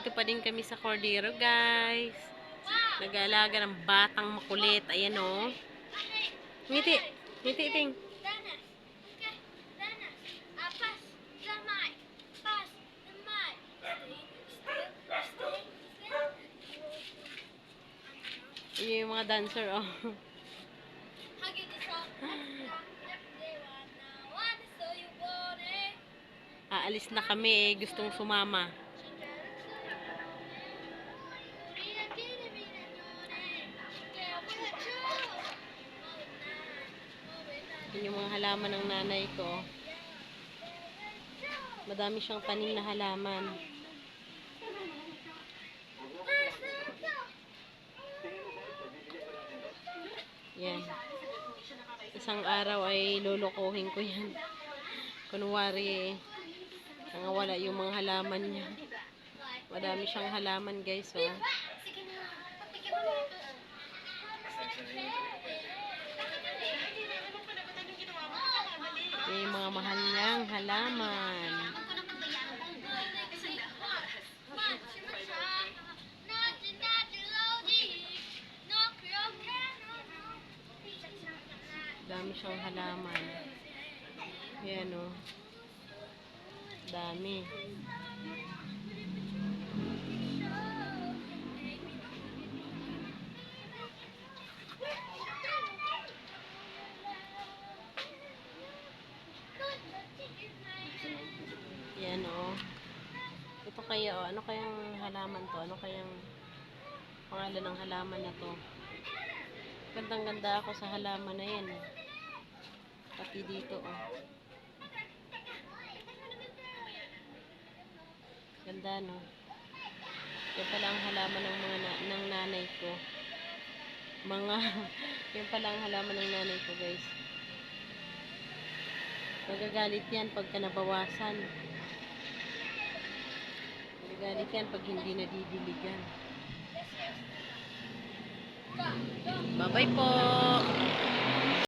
Nandito pa din kami sa Cordero, guys. Nag-aalaga ng batang makulit. Ayan, oh. Ngiti. Ngiti, ting. Yun yung mga dancer, oh. Aalis na kami, eh. Gustong sumama. Yun yung mga halaman ng nanay ko. Madami siyang tanim na halaman. Yan. Isang araw ay lulukuhin ko yan. Kunwari, nangawala yung mga halaman niya. Madami siyang halaman guys, oh. Mahal niyang halaman. Dami siyang halaman. Yan, oh. Dami. Yan, oh. Ito kaya, oh. Ano kayang halaman to? Ano kayang pangalan ng halaman na to? Gandang-ganda ako sa halaman na yan. eh. Pati dito, oh. Ganda, no? Yan pala ang halaman ng mga na- ng nanay ko. Mga, yan pala ang halaman ng nanay ko, guys. Magagalit yan pagka nabawasan. Magagalit yan pag hindi nadidiligan. Bye-bye po!